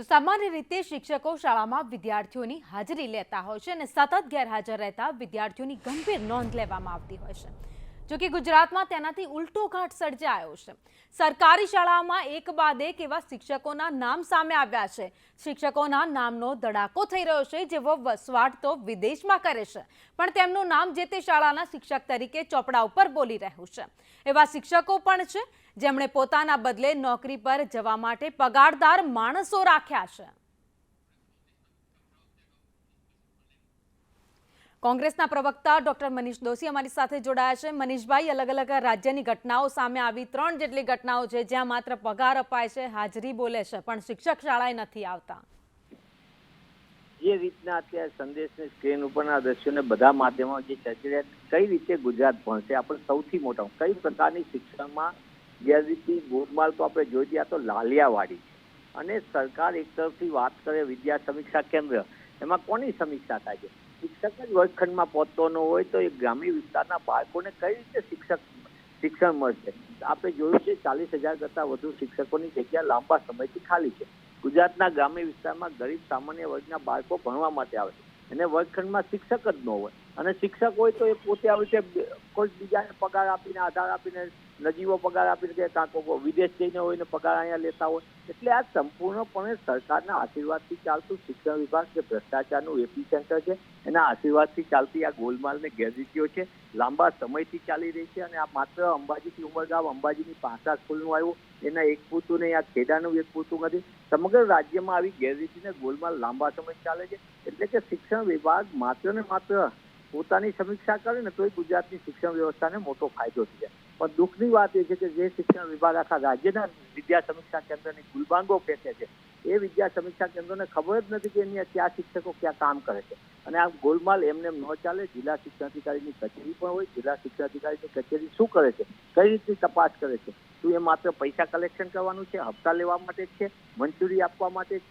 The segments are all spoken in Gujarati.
તો સામાન્ય રીતે શિક્ષકો શાળામાં વિદ્યાર્થીઓની હાજરી લેતા હોય છે અને સતત ગેરહાજર રહેતા વિદ્યાર્થીઓની ગંભીર નોંધ લેવામાં આવતી હોય છે. જો કે ગુજરાતમાં તેનાથી ઉલટો ઘાટ સર્જાયો છે. સરકારી શાળાઓમાં એક બાદ એક એવા શિક્ષકોના નામ સામે આવ્યા છે. શિક્ષકોના નામનો ધડાકો થઈ રહ્યો છે, જેવો વસવાટ તો વિદેશમાં કરે છે. પણ તેમનું નામ જે તે શાળાના શિક્ષક તરીકે ચોપડા ઉપર બોલી રહ્યું છે. એવા શિક્ષકો પણ છે, જેમણે પોતાના બદલે નોકરી પર જવા માટે પગારદાર માણસો રાખ્યા છે. કોંગ્રેસના પ્રવક્તા ડોક્ટર મનીષ દોશી અમારી સાથે જોડાયા છે. મનીષભાઈ અલગ અલગ રાજ્યની ઘટનાઓ સામે આવી. ત્રણ જેટલી ઘટનાઓ છે, જ્યાં માત્ર પગાર અપાય છે, હાજરી બોલે છે, પણ શિક્ષક શાળાએ નથી આવતા. જે રીતના અત્યારે સંદેશની સ્ક્રીન ઉપરના દ્રશ્યોને બધા માધ્યમો જે ચર્ચા કઈ રીતે ગુજરાત ભણશે? આપણે સૌથી મોટા કઈ પ્રકારની શિક્ષણમાં ગેરરીતિ ગોલમાલ તો આપણે જોઈ ગયા તો લાલિયાવાડી અને સરકાર એક તરફથી વાત કરે, વિદ્યા સમીક્ષા કેન્દ્ર. એમાં કોની સમીક્ષા થાય છે? શિક્ષક જ વર્ગખંડમાં પહોંચતો ન હોય તો એ ગ્રામીણ વિસ્તારના બાળકોને કઈ રીતે શિક્ષક શિક્ષણ મળશે? આપણે જોયું છે ચાલીસ હજાર કરતાં વધુ શિક્ષકોની જગ્યા લાંબા સમયથી ખાલી છે. ગુજરાતના ગ્રામ્ય વિસ્તારમાં ગરીબ સામાન્ય વર્ગના બાળકો ભણવા માટે આવે છે. અને વર્ગખંડમાં શિક્ષક જ ન હોય. અને શિક્ષક હોય તો એ પોતે આવી રીતે કોઈ બીજાને પગાર આપીને, આધાર આપીને, નજીવો પગાર આપીને કે કાં કોઈ વિદેશ જઈને હોય ને પગાર અહીંયા લેતા હોય. એટલે આ સંપૂર્ણપણે સરકારના આશીર્વાદથી ચાલતું શિક્ષણ વિભાગ જે ભ્રષ્ટાચારનું એપી સેન્ટર છે, એના આશીર્વાદથી ચાલતી આ ગોલમાલને ગેરરીતિઓ છે. લાંબા સમયથી ચાલી રહી છે અને આ માત્ર અંબાજીથી ઉમરગામ અંબાજીની પાસા સ્કૂલનું આવ્યું. એના એક પૂરતું નહીં, આ ખેડાનું એક પૂરતું નથી. સમગ્ર રાજ્યમાં આવી ગેરરીતિને ગોલમાલ લાંબા સમય ચાલે છે. એટલે કે શિક્ષણ વિભાગ માત્ર ને માત્ર પોતાની સમીક્ષા કરે ને તોય ગુજરાતની શિક્ષણ વ્યવસ્થાને મોટો ફાયદો થઈ જાય. પણ દુઃખની વાત એ છે કે જે શિક્ષણ વિભાગ આખા રાજ્યના વિદ્યા સમીક્ષા કેન્દ્રની ગુલબાંગો ફેંકે છે, એ વિદ્યા સમીક્ષા કેન્દ્રોને ખબર જ નથી કે એની ક્યાં શિક્ષકો ક્યાં કામ કરે છે. અને આ ગોલમાલ એમને ન ચાલે, જિલ્લા શિક્ષણ અધિકારીની કચેરી પણ હોય, જિલ્લા શિક્ષણાધિકારીની કચેરી શું કરે છે, કઈ રીતની તપાસ કરે છે? શું એ માત્ર પૈસા કલેક્શન કરવાનું છે, હપ્તા લેવા માટે છે, મંજૂરી આપવા માટે જ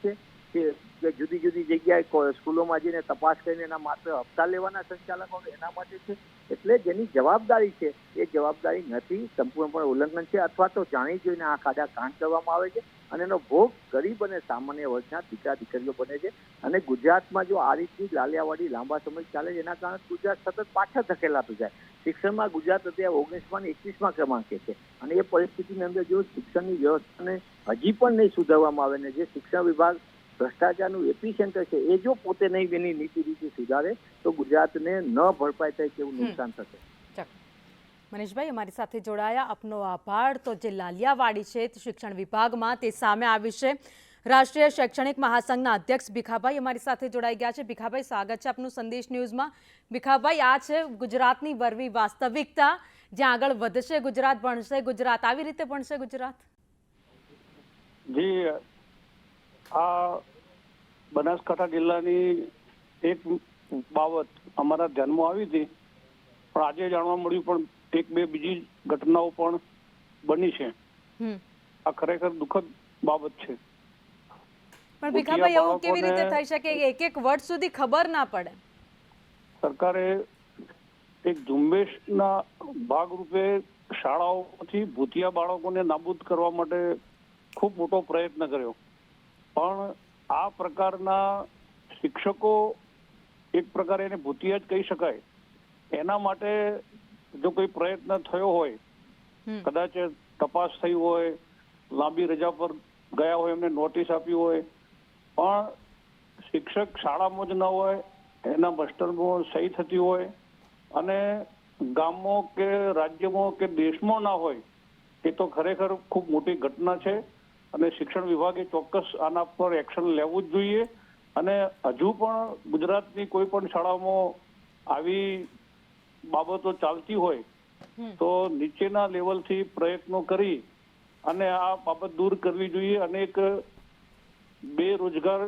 છે કે જુદી જુદી જગ્યાએ સ્કૂલોમાં જઈને તપાસ કરીને એના માત્ર હપ્તા લેવાના સંચાલકો એના માટે છે? એટલે જેની જવાબદારી છે, એ જવાબદારી નથી, સંપૂર્ણપણે ઉલ્લંઘન છે અથવા તો જાણી જોઈને આ કાયદા કાંડ કરવામાં આવે છે અને એનો ભોગ ગરીબ અને સામાન્ય વર્ગના દીકરા દીકરીઓ બને છે. અને ગુજરાતમાં જો આ રીતની લાલિયાવાડી લાંબા સમય ચાલે છે, એના કારણે ગુજરાત સતત પાછળ ધકેલાતું જાય શિક્ષણમાં ગુજરાત અત્યારે ઓગણીસમાં ને એકવીસમાં ક્રમાંકે છે. અને એ પરિસ્થિતિની અંદર જો શિક્ષણની વ્યવસ્થાને હજી પણ નહીં સુધારવામાં આવે ને જે શિક્ષણ વિભાગ ભ્રષ્ટાચારનું એપી સેન્ટર છે એ જો પોતે નહીં એની નીતિ રીતિ સુધારે તો ગુજરાતને ન ભરપાઈ થાય તેવું નુકસાન થશે. મનીષભાઈ અમારી સાથે જોડાયા. આપનો આભાર. તો જે લાલિયાવાડી છે શિક્ષણ વિભાગમાં તે સામે આવી છે. રાષ્ટ્રીય શૈક્ષણિક મહાસંઘના અધ્યક્ષ ભીખાભાઈ અમારી સાથે જોડાઈ ગયા છે. ભીખાભાઈ સ્વાગત છે આપનું સંદેશ ન્યૂઝમાં. ભીખાભાઈ આ છે ગુજરાતની વરવી વાસ્તવિકતા. જ્યાં આગળ વધશે ગુજરાત ભણશે ગુજરાત. આવી રીતે ભણશે ગુજરાત? જી બનાસકાંઠા જિલ્લાની એક બાબત અમારા ધ્યાનમાં આવી હતી. પણ આજે જાણવા મળ્યું પણ એક બે બીજી ઘટનાઓ પણ બની છે. આ ખરેખર દુઃખદ બાબત છે. પણ ભીખાભાઈ એવું કેવી રીતે થઈ શકે? કે એક એક વર્ષ સુધી ખબર ના પડે. સરકારે એક ઝુંબેશના ભાગરૂપે શાળાઓમાંથી ભૂતિયા બાળકોને નાબૂદ કરવા માટે ખૂબ મોટો પ્રયત્ન કર્યો. પ્રકારના શિક્ષકો એક પ્રકારે એને ભૂતિયા જ કહી શકાય. એના માટે જો કોઈ પ્રયત્ન થયો હોય કદાચ તપાસ થઈ હોય લાંબી રજા પર ગયા હોય એમને નોટિસ આપી હોય પણ શિક્ષક શાળામાં જ ન હોય એના માસ્ટરમાં સહી થતી હોય અને ગામમાં કે રાજ્યમાં કે દેશમાં ના હોય એ તો ખરેખર ખૂબ મોટી ઘટના છે. અને શિક્ષણ વિભાગે ચોક્કસ આના પર એક્શન લેવું જ જોઈએ. અને હજુ પણ ગુજરાતની કોઈ પણ શાળામાં આવી બાબતો ચાલતી હોય તો નીચેના લેવલથી પ્રયત્નો કરી અને આ બાબત દૂર કરવી જોઈએ અને એક બેરોજગાર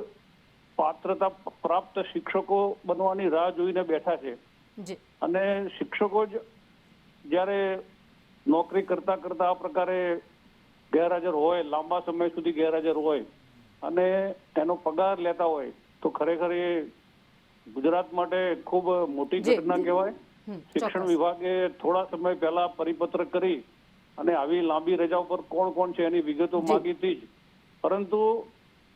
પાત્રતા પ્રાપ્ત શિક્ષકો બનવાની રાહ જોઈને બેઠા છે. અને શિક્ષકો જ જ્યારે નોકરી કરતા કરતા આ પ્રકારે ગેરહાજર હોય લાંબા સમય સુધી ગેરહાજર હોય અને એનો પગાર લેતા હોય તો ખરેખર એ ગુજરાત માટે ખૂબ મોટી ઘટના કહેવાય. શિક્ષણ વિભાગે થોડા સમય પહેલા પરિપત્ર કરી અને આવી લાંબી રજા ઉપર કોણ કોણ છે એની વિગતો માગી હતી જ. પરંતુ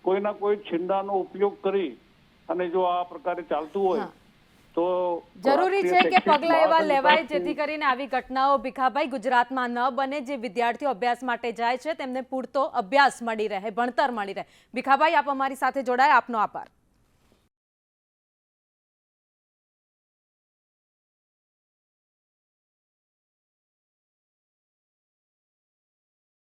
કોઈના કોઈ છિંડાનો ઉપયોગ કરી અને જો આ પ્રકારે ચાલતું હોય. તો જરૂરી છે કે પગલા એવા લેવાય જેથી કરીને આવી ઘટનાઓ ભીખાભાઈ ગુજરાતમાં ન બને જે વિદ્યાર્થીઓ અભ્યાસ માટે જાય છે તેમને પૂરતો અભ્યાસ મળી રહે ભણતર મળી રહે. ભીખાભાઈ આપ અમારી સાથે જોડાયા આપનો આભાર.